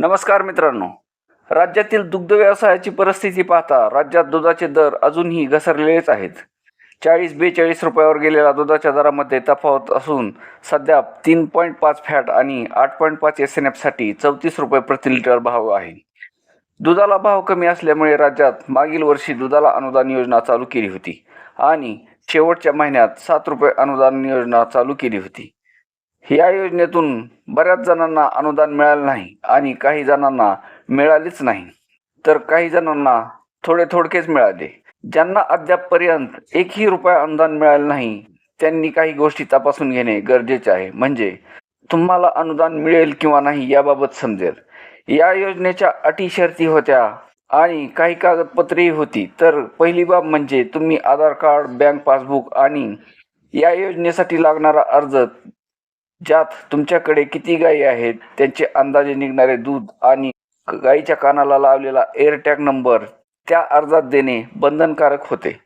नमस्कार मित्रांनो. राज्यातील दुग्ध व्यवसायाची परिस्थिती पाहता राज्यात दुधाचे दर अजूनही घसरलेलेच आहेत. चाळीस बेचाळीस रुपयावर गेलेल्या दुधाच्या दरामध्ये तफावत असून सध्या तीन पॉईंट पाच फॅट आणि आठ पॉईंट पाच एस एन एफसाठी चौतीस रुपये प्रति लिटर भाव आहे. दुधाला भाव कमी असल्यामुळे राज्यात मागील वर्षी दुधाला अनुदान योजना चालू केली होती आणि शेवटच्या महिन्यात सात रुपये अनुदान योजना चालू केली होती. या योजनेतून बऱ्याच जणांना अनुदान मिळालं नाही आणि काही जणांना मिळालेच नाही. तर काही जणांना थोडे थोडकेच मिळाले. ज्यांना अद्यापपर्यंत एकही रुपया अनुदान मिळालं नाही त्यांनी काही गोष्टी तपासून घेणे गरजेचे आहे. म्हणजे तुम्हाला अनुदान मिळेल किंवा नाही याबाबत समजेल. या योजनेच्या अटी शर्ती होत्या आणि काही कागदपत्रेही होती. तर पहिली बाब म्हणजे तुम्ही आधार कार्ड बँक पासबुक आणि या योजनेसाठी लागणारा अर्ज ज्यात तुमच्याकडे किती गायी आहेत त्यांचे अंदाजे निघणारे दूध आणि गायीच्या कानाला लावलेला एअरटॅग नंबर त्या अर्जात देणे बंधनकारक होते.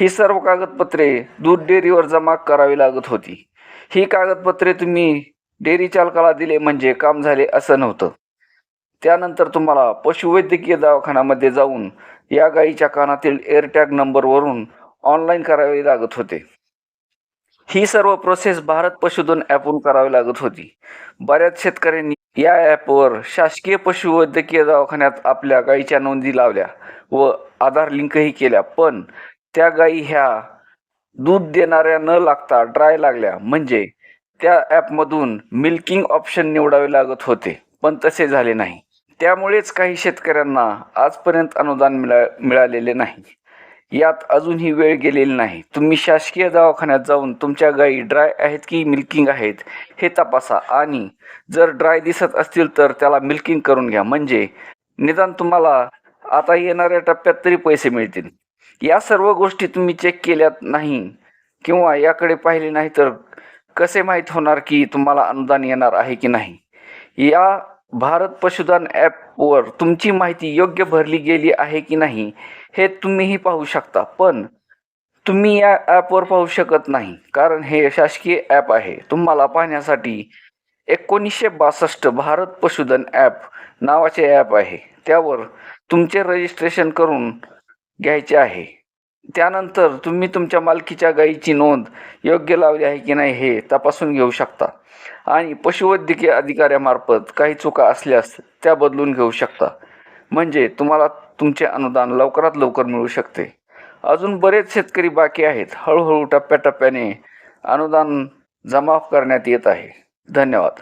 ही सर्व कागदपत्रे दूध डेअरीवर जमा करावी लागत होती. ही कागदपत्रे तुम्ही डेअरी चालकाला दिले म्हणजे काम झाले असं नव्हतं. त्यानंतर तुम्हाला पशुवैद्यकीय दवाखान्यामध्ये जाऊन या गायीच्या कानातील एअरटॅग नंबरवरून ऑनलाईन करावे लागत होते. ही सर्व प्रोसेस भारत पशुधन ॲपवरून करावी लागत होती. बऱ्याच शेतकऱ्यांनी या ॲपवर शासकीय पशुवैद्यकीय दवाखान्यात आपल्या गायीच्या नोंदी लावल्या व आधार लिंकही केल्या. पण त्या गायी ह्या दूध देणाऱ्या न लागता ड्राय लागल्या. म्हणजे त्या ॲपमधून मिल्किंग ऑप्शन निवडावे लागत होते पण तसे झाले नाही. त्यामुळेच काही शेतकऱ्यांना आजपर्यंत अनुदान मिळा मिळालेले नाही. यात अजूनही वेळ गेलेली नाही. तुम्ही शासकीय दवाखान्यात जाऊन तुमच्या गायी ड्राय आहेत की मिल्किंग आहेत हे तपासा आणि जर ड्राय दिसत असतील तर त्याला मिल्किंग करून घ्या. म्हणजे निदान तुम्हाला आता येणाऱ्या टप्प्यात तरी पैसे मिळतील. या सर्व गोष्टी तुम्ही चेक केल्यात नाही किंवा याकडे पाहिले नाही तर कसे माहीत होणार की तुम्हाला अनुदान येणार आहे की नाही? या भारत पशुधन ॲपवर तुमची माहिती योग्य भरली गेली आहे की नाही हे तुम्हीही पाहू शकता पण तुम्ही या ॲपवर पाहू शकत नाही कारण हे शासकीय ॲप आहे. तुम्हाला पाहण्यासाठी एकोणीसशे बासष्ट भारत पशुधन ॲप नावाचे ॲप आहे. त्यावर तुमचे रजिस्ट्रेशन करून घ्यायचे आहे. त्यानंतर तुम्ही तुमच्या मालकीच्या गायीची नोंद योग्य लावली आहे की नाही हे तपासून घेऊ शकता. आणि पशुवैद्यकीय अधिकाऱ्यामार्फत काही चुका असल्यास त्या बदलून घेऊ शकता. म्हणजे तुम्हाला तुमचे अनुदान लवकरात लवकर मिळू शकते. अजून बरेच शेतकरी बाकी आहेत. हळूहळू टप्प्याटप्प्याने अनुदान जमा करण्यात येत आहे. धन्यवाद.